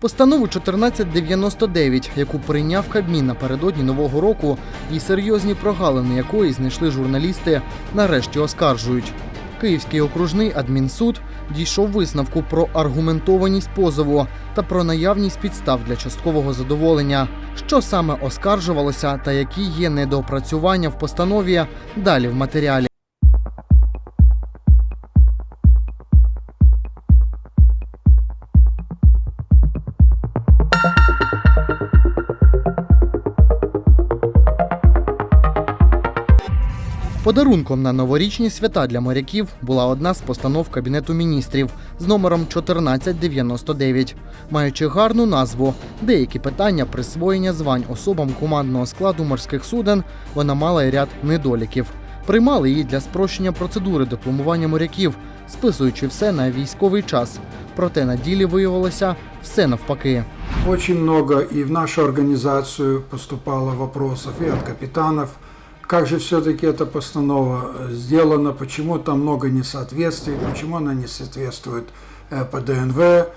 Постанову 1499, яку прийняв Кабмін напередодні нового року, і серйозні прогалини якої знайшли журналісти, нарешті оскаржують. Київський окружний адмінсуд дійшов висновку про аргументованість позову та про наявність підстав для часткового задоволення. Що саме оскаржувалося та які є недоопрацювання в постанові далі в матеріалі. Подарунком на новорічні свята для моряків була одна з постанов Кабінету міністрів з номером 1499. Маючи гарну назву, деякі питання присвоєння звань особам командного складу морських суден, вона мала й ряд недоліків. Приймали її для спрощення процедури дипломування моряків, списуючи все на військовий час. Проте на ділі виявилося все навпаки. Очень много и в нашу организацию поступало вопросов и от капитанов, как же все-таки эта постанова э, сделана, почему там много несоответствий, почему она не соответствует э, ПДНВ,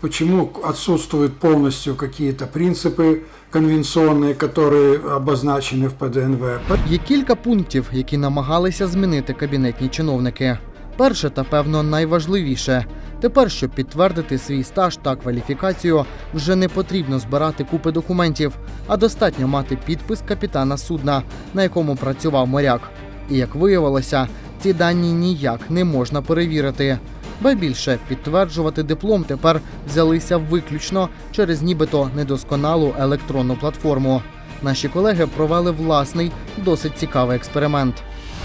почему отсутствуют полностью какие-то принципы конвенционные, которые обозначены в ПДНВ. Є кілька пунктів, які намагалися змінити кабінетні чиновники. Перше та певно найважливіше. Тепер, щоб підтвердити свій стаж та кваліфікацію, вже не потрібно збирати купи документів, а достатньо мати підпис капітана судна, на якому працював моряк. І як виявилося, ці дані ніяк не можна перевірити. Ба більше підтверджувати диплом тепер взялися виключно через нібито недосконалу електронну платформу. Наші колеги провели власний досить цікавий експеримент.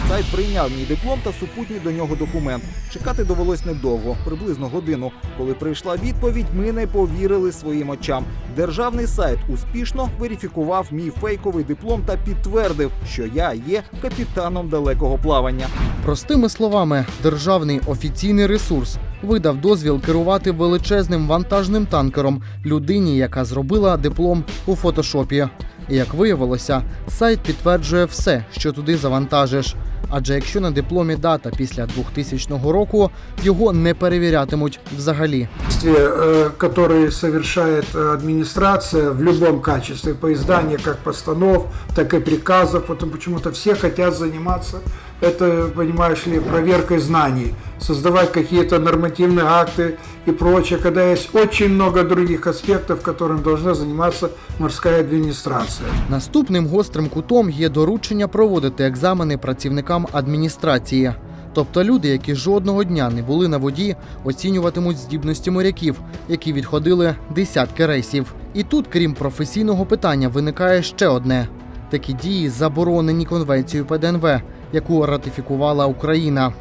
Сайт прийняв мій диплом та супутній до нього документ. Чекати довелось недовго, приблизно годину. Коли прийшла відповідь, ми не повірили своїм очам. Державний сайт успішно верифікував мій фейковий диплом та підтвердив, що я є капітаном далекого плавання. Простими словами, державний офіційний ресурс видав дозвіл керувати величезним вантажним танкером людині, яка зробила диплом у фотошопі. І як виявилося, сайт підтверджує все, що туди завантажиш. Адже якщо на дипломі дата після 2000 року, його не перевірятимуть взагалі. Действия, э, которые совершает э, администрация в любом качестве, по изданию как постанов, так и приказов, потом почему-то все хотят заниматься это, понимаешь ли, проверкой знаний, создавать какие-то нормативные акты и прочее, когда есть очень много других аспектов, которым должна заниматься морская администрация. Наступним гострим кутом є доручення проводити екзамени працівникам адміністрації. Тобто люди, які жодного дня не були на воді, оцінюватимуть здібності моряків, які відходили десятки рейсів. І тут, крім професійного питання, виникає ще одне: такі дії заборонені конвенцією ПДНВ, яку ратифікувала Україна.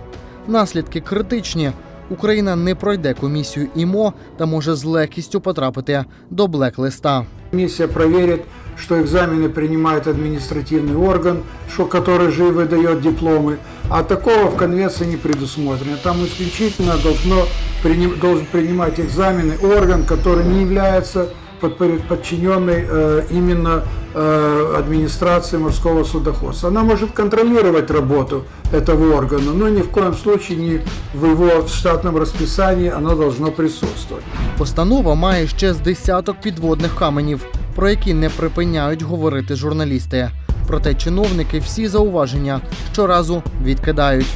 Наслідки критичні. Україна не пройде комісію ІМО та може з легкістю потрапити до блек-листа. Комиссия проверит, что экзамены принимает административный орган, что, который же и выдает дипломы, а такого в конвенции не предусмотрено. Там исключительно должно, приним- должен принимать экзамены орган, который не является подпоряд- подчиненный э, именно э, администрации морского судоходства. Она может контролировать работу этого органа, но ни в коем случае не в его штатном расписании оно должно присутствовать. Постанова має ще з десяток підводних каменів, про які не припиняють говорити журналісти. Проте чиновники всі зауваження щоразу відкидають.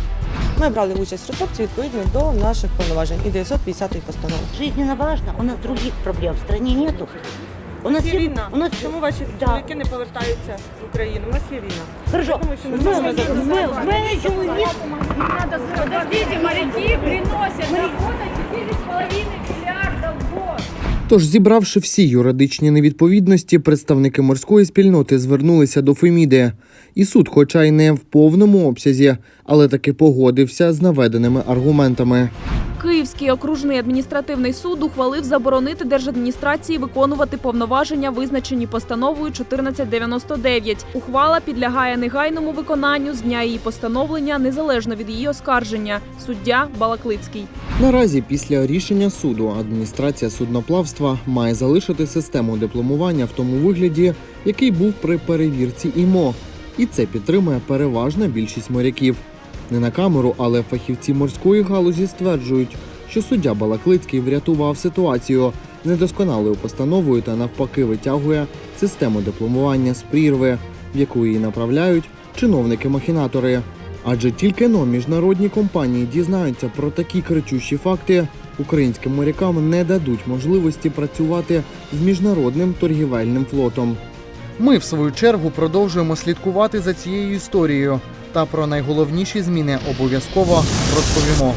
Ми брали участь в розробці відповідно до наших повноважень і 950 постанови. Жизненно важно. У нас других проблем в стране нету. У нас є все- війна. У нас Чому ваші Да. чоловіки не повертаються з України? У нас є війна. Хорошо. Тому що Мы, ми можемо мы, зараз- мы, в мене чоловік. Подождите, моряки приносят дохода 4,5 миллиарда в год. Тож, зібравши всі юридичні невідповідності, представники морської спільноти звернулися до Феміди. І суд, хоча й не в повному обсязі, але таки погодився з наведеними аргументами. Київський окружний адміністративний суд ухвалив заборонити держадміністрації виконувати повноваження, визначені постановою 1499. Ухвала підлягає негайному виконанню з дня її постановлення незалежно від її оскарження. Суддя Балаклицький. Наразі, після рішення суду, адміністрація судноплавства має залишити систему дипломування в тому вигляді, який був при перевірці ІМО. І це підтримує переважна більшість моряків. Не на камеру, але фахівці морської галузі стверджують, що суддя Балаклицький врятував ситуацію, недосконалою постановою та навпаки витягує систему дипломування з прірви, в яку її направляють чиновники-махінатори. Адже тільки но міжнародні компанії дізнаються про такі кричущі факти, українським морякам не дадуть можливості працювати з міжнародним торгівельним флотом. Ми, в свою чергу, продовжуємо слідкувати за цією історією та про найголовніші зміни обов'язково розповімо.